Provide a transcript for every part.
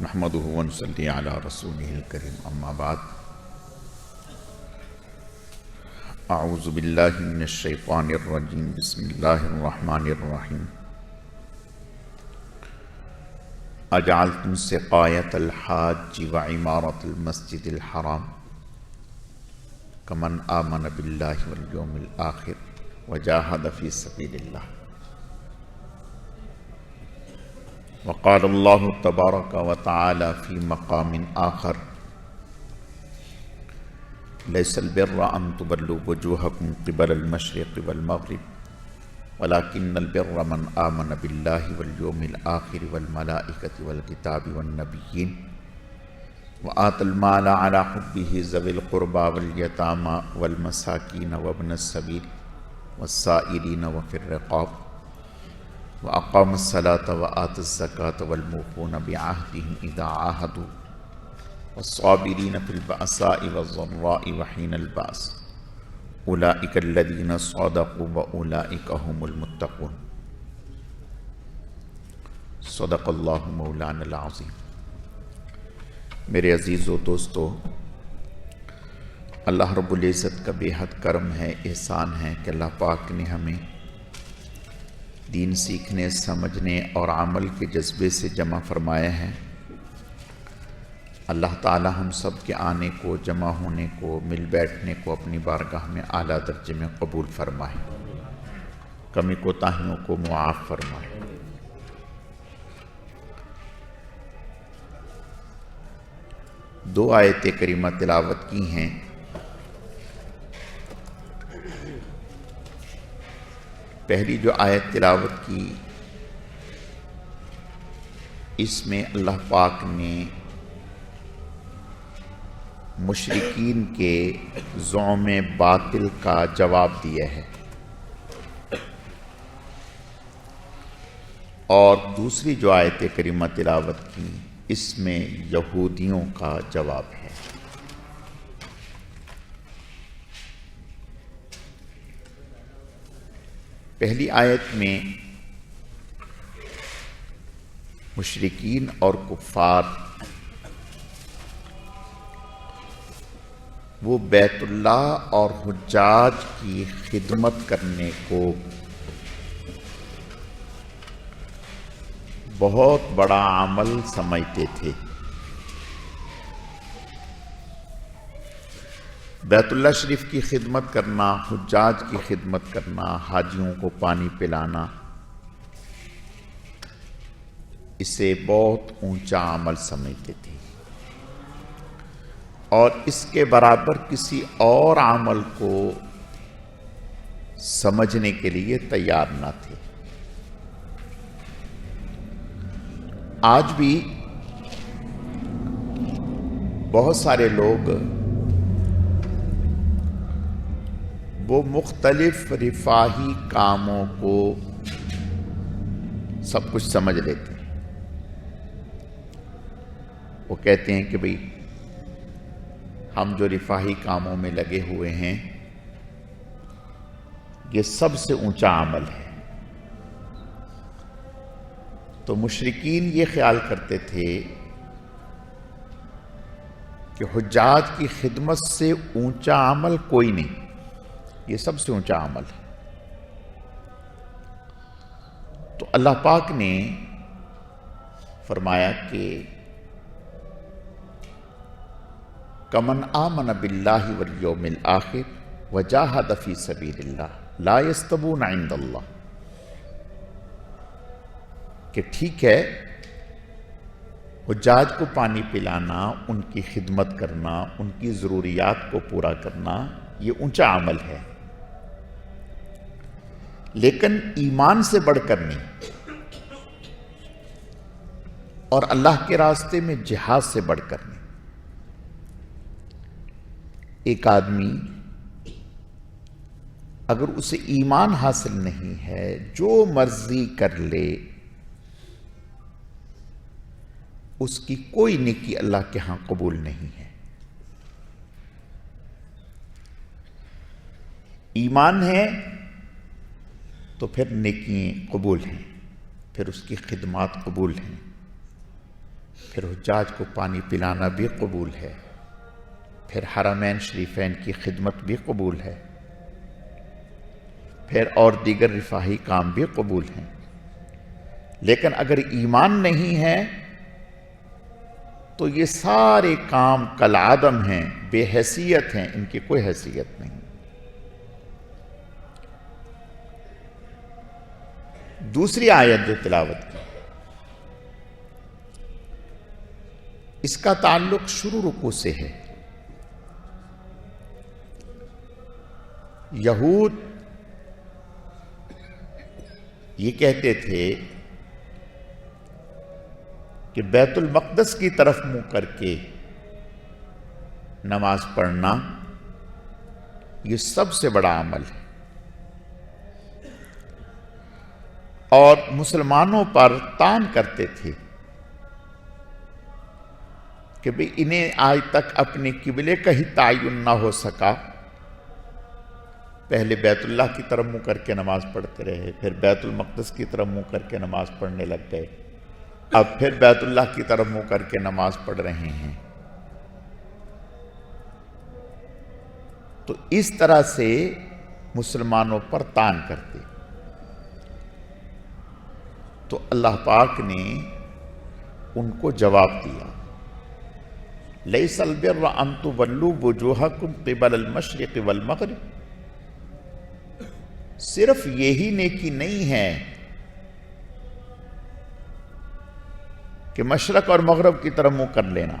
नसल्ली अला रसूलिहिल करीम अम्मा बाद अऊज़ु बिल्लाहि मिनश शैतानिर रजीम बिस्मिल्लाहिर रहमानिर रहीम अजअलतुम सिक़ायतल हाज्ज व इमारतल मस्जिदिल हराम कमन आमन बिल्लाहि वल यौमिल आखिर व जाहद फ़ी सबीलिल्लाह वक़ाल अल्लाह तबारक व तआला फ़ी मक़ामिन आखर लैसल बिर्र अन तुबल्लु वजूहकुम क़िबल मशरिक़ वल मग़रिब वलाकिन्नल बिर्र मन आमन बिल्लाहि वल यौमिल आखिर वल मलाइकति वल किताबि वन नबिय्यीन व आतल माल अला हुब्बिहि ज़विल क़ुरबा वल यतामा वल मसाकीन वब्न सबील वस्साइलीन व फिर रिक़ाब व अक़ाम सलात व आत ज़कात वलमूफ़ून बिआहदिहिम इज़ा आहदू वस्साबिरीन फिल बअसाइ वज़र्राइ व हीनल बअस उलाइक अल्लज़ीन सदक़ू व सदक़ल्लाहु मौलाना अज़ीम मेरे अज़ीज़ व दोस्तों, अल्लाह रब्बुल इज़्ज़त का बेहद करम है, एहसान है कि अल्लाह पाक ने हमें दीन सीखने, समझने और अमल के जज्बे से जमा फरमाया है। अल्लाह ताला हम सब के आने को, जमा होने को, मिल बैठने को अपनी बारगाह में आला दर्जे में कबूल फरमाए। कमी कोताहियों को मुआफ़ फरमाए। दो आयत करीमा तिलावत की हैं। पहली जो आयत तिलावत की, इसमें अल्लाह पाक ने मुशरकिन के ज़ोम बातिल का जवाब दिया है। और दूसरी जो आयत करीमा तिलावत की, इसमें यहूदियों का जवाब है। पहली आयत में मुशरकिन और कुफ़ार, वो बैतुल्ला और हुज्जाज की खिदमत करने को बहुत बड़ा अमल समझते थे। बैतुल्ला शरीफ की खिदमत करना हजाज की खिदमत करना, हाजियों को पानी पिलाना, इसे बहुत ऊँचा अमल समझते थे। और इसके बराबर किसी और अमल को समझने के लिए तैयार ना थे। आज भी बहुत सारे लोग वो मुख्तलिफ़ रिफाही कामों को सब कुछ समझ लेते हैं। वो कहते हैं कि भाई, हम जो रिफाही कामों में लगे हुए हैं, ये सबसे ऊँचा अमल है। तो मुशरकिन ये ख्याल करते थे कि हुज्जाज की खिदमत से ऊँचा अमल कोई नहीं। ये सबसे ऊँचा अमल। है तो अल्लाह पाक ने फरमाया कि, कमन आमन बिल्लाहि वल आखिर वजाहद फ़ी सबीलिल्लाह, ला यस्तबून इंदल्लाह. कि ठीक है, हुज्जाज को पानी पिलाना, उनकी खिदमत करना, उनकी ज़रूरियात को पूरा करना, ये ऊँचा अमल है। लेकिन ईमान से बढ़कर नहीं। और अल्लाह के रास्ते में जिहाद से बढ़कर नहीं। एक आदमी अगर उसे ईमान हासिल नहीं है, जो मर्ज़ी कर ले, उसकी कोई नेकी अल्लाह के यहाँ कबूल नहीं है। ईमान है तो फिर नेकी कबूल हैं, फिर उसकी खिदमत कबूल हैं, फिर हजाज को पानी पिलाना भी कबूल है, फिर हरमैन शरीफैन की खिदमत भी कबूल है, फिर और दीगर रिफाही काम भी कबूल हैं। लेकिन अगर ईमान नहीं है तो ये सारे काम कल आदम हैं बेहसीत हैं, इनकी कोई हैसियत नहीं। दूसरी आयत जो तिलावत की। इसका ताल्लुक शुरू रुकू से है। यहूद ये कहते थे कि बैतुल मकदस की तरफ़ मुँह करके नमाज़ पढ़ना ये सबसे बड़ा अमल है। और मुसलमानों पर तान करते थे कि भाई, इन्हें आज तक अपने किबले का ही तयन ना हो सका। पहले बैतुल्लाह की तरफ़ मुँह करके नमाज़ पढ़ते रहे, फिर बैतुल मकदस की तरफ़ मुँह करके नमाज़ पढ़ने लग गए। अब फिर बैतुल्लाह की तरफ़ मुँह करके नमाज़ पढ़ रहे हैं। तो इस तरह से मुसलमानों पर तान करते। तो अल्लाह पाक ने उनको जवाब दिया लई सलबिर अंतु वल्लू वजूहकुम तिबल मशरक वल मगरब। सिर्फ़ यही नेकी नहीं है कि मशरक और मगरब की तरफ़ मुँह कर लेना,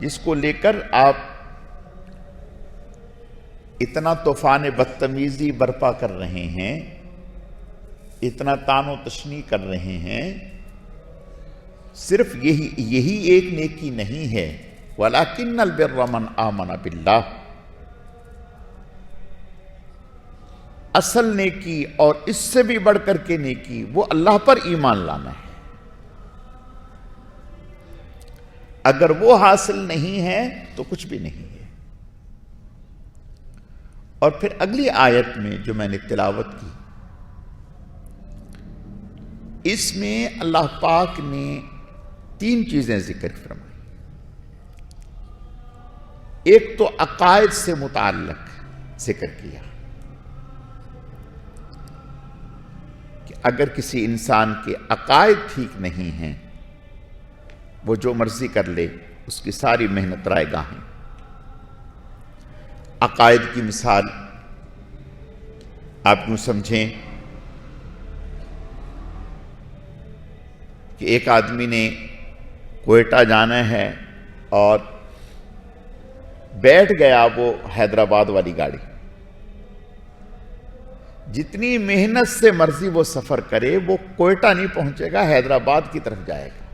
जिसको लेकर आप इतना तूफ़ान बदतमीजी बर्पा कर रहे हैं। इतना तानो तशनी कर रहे हैं, सिर्फ़ यही यही एक नेकी नहीं है। वाला वलाकिन बिर्रमन आमना बिल्लाह। असल नेकी और इससे भी बढ़कर के नेकी, वो अल्लाह पर ईमान लाना है। अगर वो हासिल नहीं है तो कुछ भी नहीं है। और फिर अगली आयत में जो मैंने तिलावत की इसमें अल्लाह पाक ने तीन चीज़ें ज़िक्र फरमाई। एक तो अकायद से मुताल्लक ज़िक्र किया कि अगर किसी इंसान के अकायद ठीक नहीं हैं, वो जो मर्ज़ी कर ले, उसकी सारी मेहनत रायगा है अकायद की मिसाल आप यूँ समझें कि एक आदमी ने कोयटा जाना है और बैठ गया वो हैदराबाद वाली गाड़ी। जितनी मेहनत से मर्ज़ी वो सफ़र करे, वो कोयटा नहीं पहुंचेगा, हैदराबाद की तरफ़ जाएगा।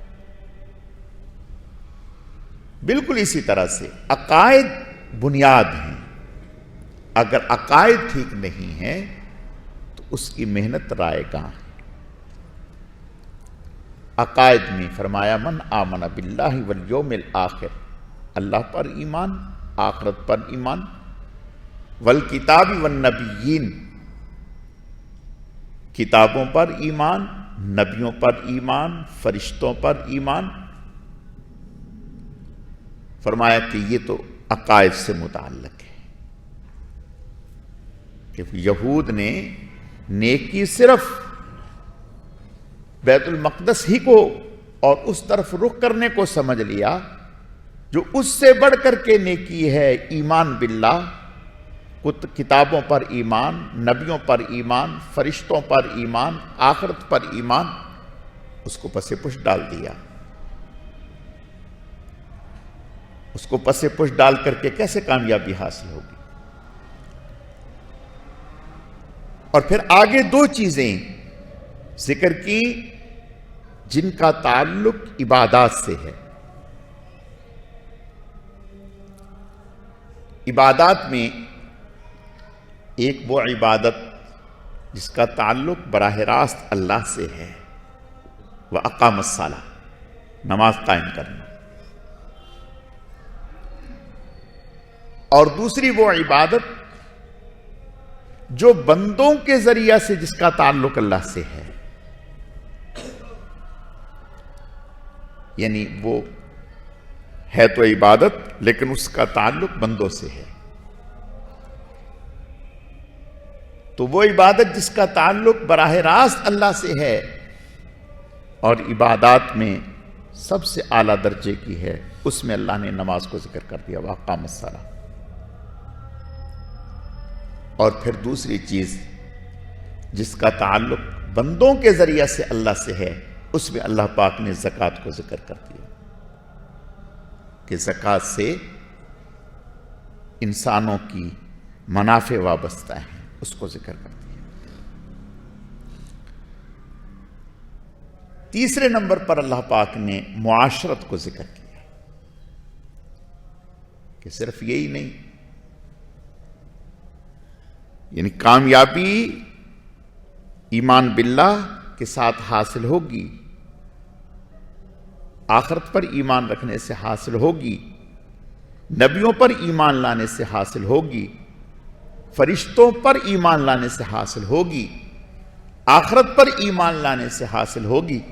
बिल्कुल इसी तरह से अकायद बुनियाद है। अगर अकायद ठीक नहीं है तो उसकी मेहनत रायगा है? अकायद में फरमाया, मन आमन बिल्लाह वल आखिर। अल्लाह पर ईमान, आखरत पर ईमान। वल किताब वन नबीन किताबों पर ईमान, नबियों पर ईमान, फरिश्तों पर ईमान। फरमाया कि ये तो अकायद से मुताल्लक है। यहूद ने नेकी सिर्फ़ बैतुल मकदस ही को और उस तरफ़ रुख करने को समझ लिया, जो उससे बढ़कर के नेकी है ईमान बिल्ला किताबों पर ईमान, नबियों पर ईमान, फरिश्तों पर ईमान, आखरत पर ईमान, उसको पसे पुष डाल दिया। उसको पसे पुष डाल करके कैसे कामयाबी हासिल होगी? और फिर आगे दो चीज़ें ज़िक्र की जिनका ताल्लुक इबादत से है। इबादत में एक वो इबादत जिसका ताल्लुक बराह रास्त अल्लाह से है, वह अकाम साला नमाज़ कायम करना। और दूसरी वो इबादत जो बंदों के ज़रिया से जिसका ताल्लुक अल्लाह से है। यानी वो है तो इबादत, लेकिन उसका ताल्लुक बंदों से है। तो वो इबादत जिसका ताल्लुक बराह रास्त अल्लाह से है और इबादत में सबसे आला दर्जे की है, उसमें अल्लाह ने नमाज़ को ज़िक्र कर दिया वाक़ा मसाला और फिर दूसरी चीज़ जिसका ताल्लुक बंदों के ज़रिए से अल्लाह से है उसमें अल्लाह पाक ने जक़ात को ज़िक्र कर दिया कि जक़ात से इंसानों की मुनाफे वाबस्ता है, उसको ज़िक्र कर दिया। तीसरे नंबर पर अल्लाह पाक ने मुआशरत को ज़िक्र किया कि सिर्फ़ यही नहीं, यानी कामयाबी, ईमान बिल्ला के साथ हासिल होगी आखरत पर ईमान रखने से हासिल होगी। नबियों पर ईमान लाने से हासिल होगी। फरिश्तों पर ईमान लाने से हासिल होगी। आखरत पर ईमान लाने से हासिल होगी।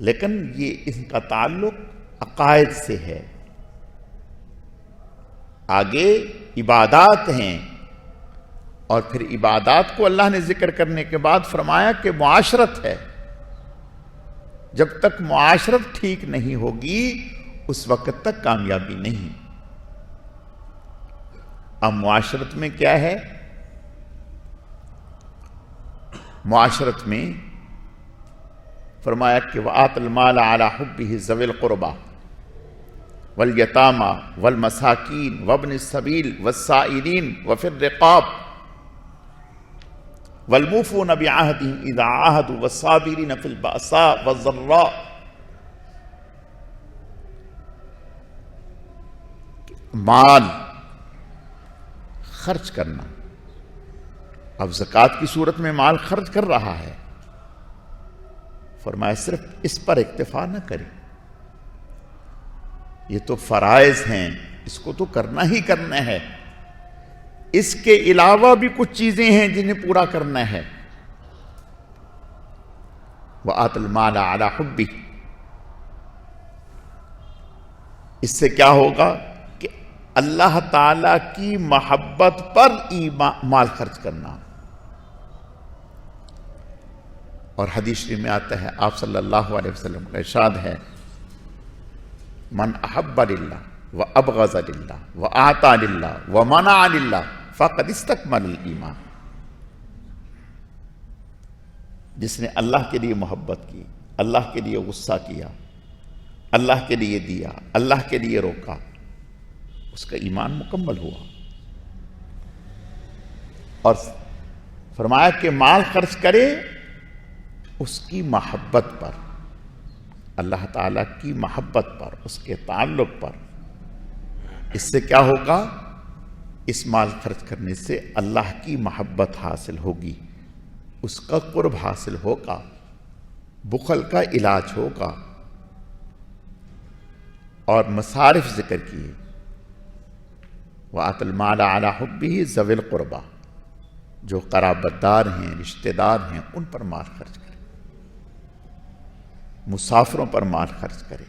लेकिन ये इनका ताल्लुक अकायद से है। आगे इबादात हैं। और फिर इबादात को अल्लाह ने ज़िक्र करने के बाद फरमाया कि मुआशरत है। जब तक मुआशरत ठीक नहीं होगी, उस वक्त तक कामयाबी नहीं। अब मुआशरत में क्या है? मुआशरत में फरमाया कि वातलमाल आला हब्बी जविल क़ुरबा, वल यतामा, वल मसाकीन, वबन सबील वसाइरीन वफिर रिकाब। वलमुफू नबी आहदी इदा आहद वसाबिरी नफिल बासा वजर्रा। माल खर्च करना। अब जक़ात की सूरत में माल खर्च कर रहा है। फरमाया, सिर्फ़ इस पर इक्तफा न करें। ये तो फ़राइज हैं, इसको तो करना ही करना है। इसके अलावा भी कुछ चीज़ें हैं जिन्हें पूरा करना है। वह आतल माला आला हब्बी। इससे क्या होगा कि अल्लाह ताला की मोहब्बत पर माल खर्च करना। और हदीश में आता है, आप सल्लल्लाहु अलैहि वसल्लम का इशाद है, मन अहब्बा व अब अबगज़ा व आता व मना फ़कत इस्तकमल ईमान जिसने अल्लाह के लिए मोहब्बत की, अल्लाह के लिए गुस्सा किया, अल्लाह के लिए दिया, अल्लाह के लिए रोका, उसका ईमान मुकम्मल हुआ। और फरमाया कि माल खर्च करे उसकी मोहब्बत पर, अल्लाह ताला की मोहब्बत पर, उसके ताल्लुक पर। इससे क्या होगा? इस माल खर्च करने से अल्लाह की मोहब्बत हासिल होगी, उसका कुर्ब हासिल होगा, बुखल का इलाज होगा। और मसारिफ ज़िक्र किए वातलमाला आला हब्बी जविल कुर्बा, जो कराबतदार हैं, रिश्तेदार हैं, उन पर माल खर्च करें। मुसाफरों पर माल खर्च करें।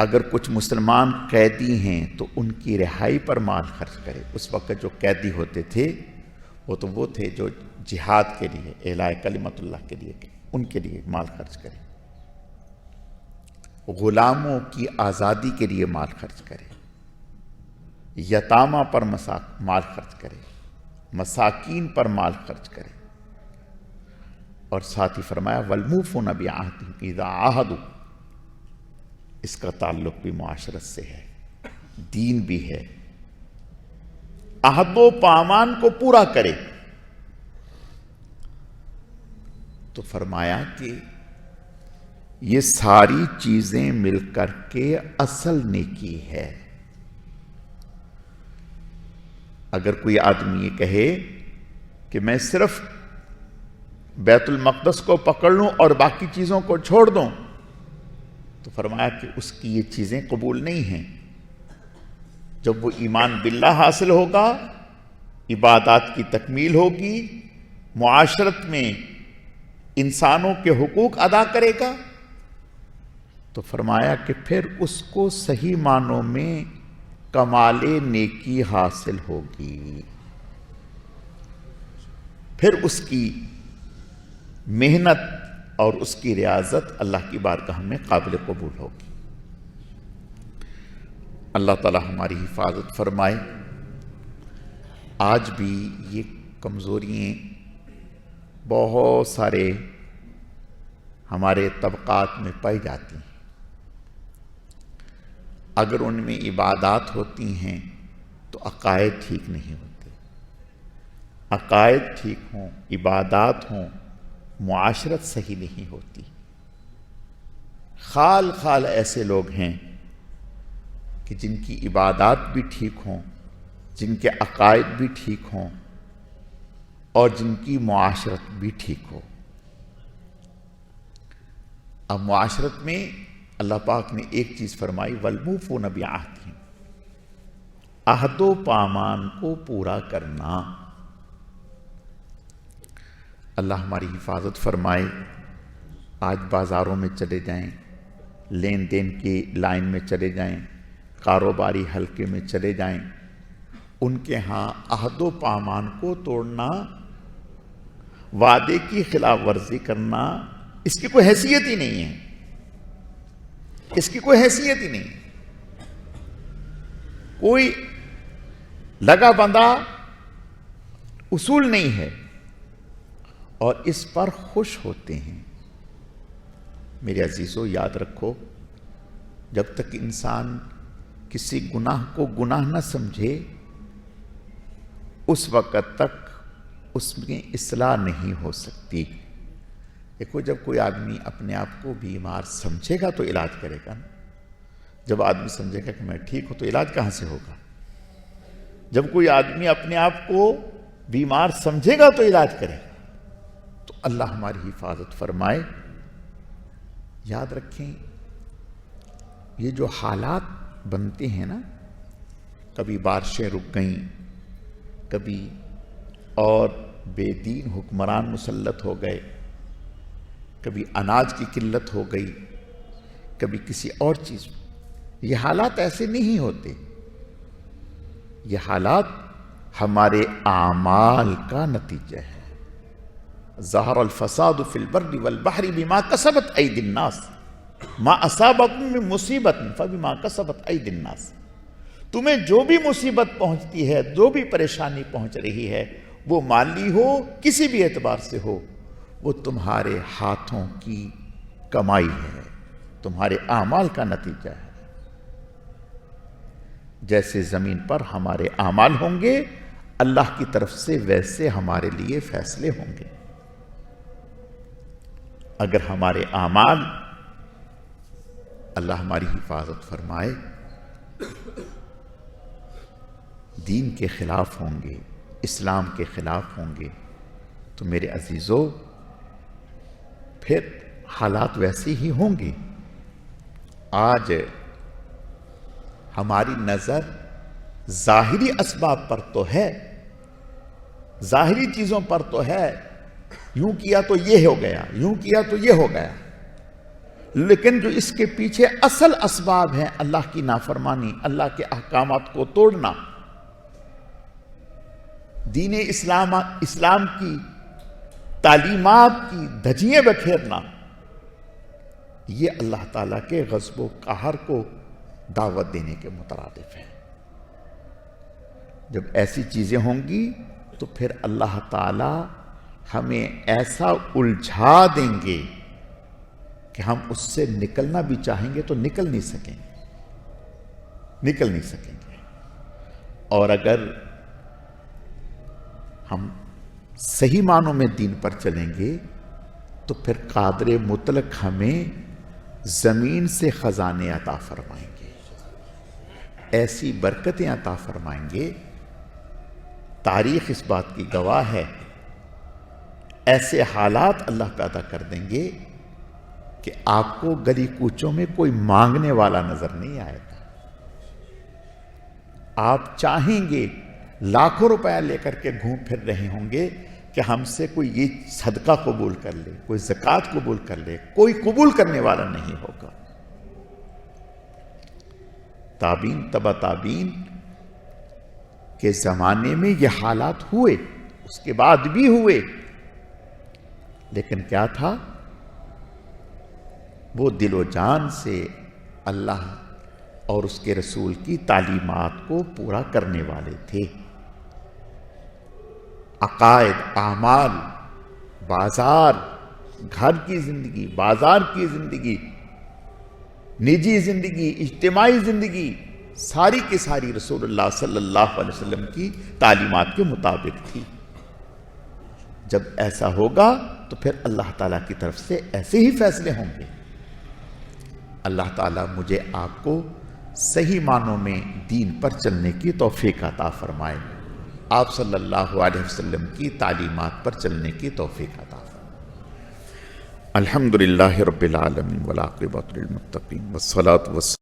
अगर कुछ मुसलमान कैदी हैं तो उनकी रिहाई पर माल खर्च करे। उस वक्त जो कैदी होते थे, वो तो वो थे जो जिहाद के लिए एलाय कलीमतुल्लाह के लिए, उनके लिए माल खर्च करे। गुलामों की आज़ादी के लिए माल खर्च करे। यतामा पर मसा माल खर्च करे। मसाकिन पर माल खर्च करे। और साथ ही फरमाया वलमूफ़ नबी आहदी आहदू। इसका ताल्लुक भी माशरत से है, दीन भी है। अहदो पामान को पूरा करे। तो फरमाया कि ये सारी चीज़ें मिलकर के असल नेकी है। अगर कोई आदमी ये कहे कि मैं सिर्फ़ बैतुल मकदस को पकड़ लूँ और बाकी चीज़ों को छोड़ दूँ तो फरमाया कि उसकी ये चीज़ें कबूल नहीं हैं। जब वो ईमान बिल्ला हासिल होगा, इबादत की तकमील होगी, मुआशरत में इंसानों के हुकूक अदा करेगा तो फरमाया कि फिर उसको सही मानों में कमाले नेकी हासिल होगी। फिर उसकी मेहनत और उसकी रियाजत अल्लाह की बारगाह में काबिल कबूल होगी। अल्लाह ताला हमारी हिफाजत फरमाए। आज भी ये कमज़ोरियाँ बहुत सारे हमारे तबक़ात में पाई जाती हैं। अगर उनमें इबादत होती हैं तो अकायद ठीक नहीं होते। अकायद ठीक हों, इबादत हों मुआशरत सही नहीं होती। खाल खाल ऐसे लोग हैं कि जिनकी इबादत भी ठीक हों, जिनके अकायद भी ठीक हों और जिनकी मुआशरत भी ठीक हो। अब मुआशरत में अल्लाह पाक ने एक चीज़ फरमाई वलमूफ़ो नबी आहती अहदो पामान को पूरा करना। अल्लाह हमारी हिफाजत फरमाए, आज बाज़ारों में चले जाएँ लेन देन की लाइन में चले जाएँ, कारोबारी हलके में चले जाएँ, उनके यहाँ अहदो पामान को तोड़ना, वादे की खिलाफ वर्जी करना, इसकी कोई हैसियत ही नहीं है। इसकी कोई हैसियत ही नहीं कोई लगा बंदा उसूल नहीं है। और इस पर खुश होते हैं। मेरे अजीजों, याद रखो, जब तक इंसान किसी गुनाह को गुनाह न समझे, उस वक़्त तक उसमें इसलाह नहीं हो सकती। देखो, जब कोई आदमी अपने आप को बीमार समझेगा तो इलाज करेगा ना। जब आदमी समझेगा कि मैं ठीक हूँ तो इलाज कहाँ से होगा? जब कोई आदमी अपने आप को बीमार समझेगा तो इलाज करेगा। अल्लाह हमारी हिफाजत फरमाए। याद रखें, ये जो हालात बनते हैं ना, कभी बारिशें रुक गईं, कभी और बेदीन हुक्मरान मुसलत हो गए, कभी अनाज की किल्लत हो गई, कभी किसी और चीज़। ये हालात ऐसे नहीं होते। ये हालात हमारे आमाल का नतीजा है। जहर फिलबर्री वल बहरी बिमा कसबत आई दिन्नास माँ असाबत में मुसीबत फबी माँ कसबत आई दिन्नास तुम्हें जो भी मुसीबत पहुँचती है, जो भी परेशानी पहुँच रही है, वो माली हो, किसी भी एतबार से हो, वो तुम्हारे हाथों की कमाई है, तुम्हारे आमाल का नतीजा है। जैसे ज़मीन पर हमारे आमाल होंगे, अल्लाह की तरफ़ से वैसे हमारे लिए फैसले होंगे। अगर हमारे आमाल अल्लाह हमारी हिफाजत फरमाए, दीन के खिलाफ होंगे, इस्लाम के ख़िलाफ़ होंगे तो मेरे अजीज़ों, फिर हालात वैसे ही होंगे। आज हमारी नज़र ज़ाहिरी इसबाब पर तो है, ज़ाहिरी चीज़ों पर तो है यूँ किया तो ये हो गया, यूँ किया तो ये हो गया। लेकिन जो इसके पीछे असल इसबाब है, अल्लाह की नाफरमानी, अल्लाह के अहकाम को तोड़ना। दीन इस्लाम इस्लाम की तालीमत की धजिए बखेरना, ये अल्लाह ताला के गजब कहर को दावत देने के मुतरदफ है। जब ऐसी चीज़ें होंगी तो फिर अल्लाह ताला हमें ऐसा उलझा देंगे कि हम उससे निकलना भी चाहेंगे तो निकल नहीं सकेंगे। निकल नहीं सकेंगे। और अगर हम सही मानों में दीन पर चलेंगे तो फिर कादर मुतलक हमें ज़मीन से ख़जाने अता फरमाएँगे। ऐसी बरकतें अता फरमाएँगे। तारीख इस बात की गवाह है ऐसे हालात अल्लाह पैदा कर देंगे कि आपको गली कूचों में कोई मांगने वाला नज़र नहीं आएगा। आप चाहेंगे लाखों रुपया लेकर के घूम फिर रहे होंगे कि हमसे कोई ये सदका कबूल कर ले, कोई जक़ात कबूल कर ले, कोई कबूल करने वाला नहीं होगा। ताबीन तबा ताबीन के ज़माने में ये हालात हुए, उसके बाद भी हुए। लेकिन क्या था? वो दिलो जान से अल्लाह और उसके रसूल की तालीमात को पूरा करने वाले थे। अकायद, आमाल, बाज़ार, घर की ज़िंदगी, बाज़ार की ज़िंदगी, निजी ज़िंदगी इज्तमाही ज़िंदगी, सारी की सारी रसूलुल्लाह सल्लल्लाहु अलैहि वसल्लम की तालीमात के मुताबिक थी। जब ऐसा होगा तो फिर अल्लाह ताला की तरफ़ से ऐसे ही फैसले होंगे। अल्लाह ताला मुझे आपको सही मानों में दीन पर चलने की तौफीक अता फरमाए। आप सल्लल्लाहु अलैहि वसल्लम की तालीमात पर चलने की तौफीक अता फरमाए। अल्हम्दुलिल्लाह रब्बिल आलमीन वल आक़िबतुल मुत्तक़ीन। वस्सलातु वस्सलाम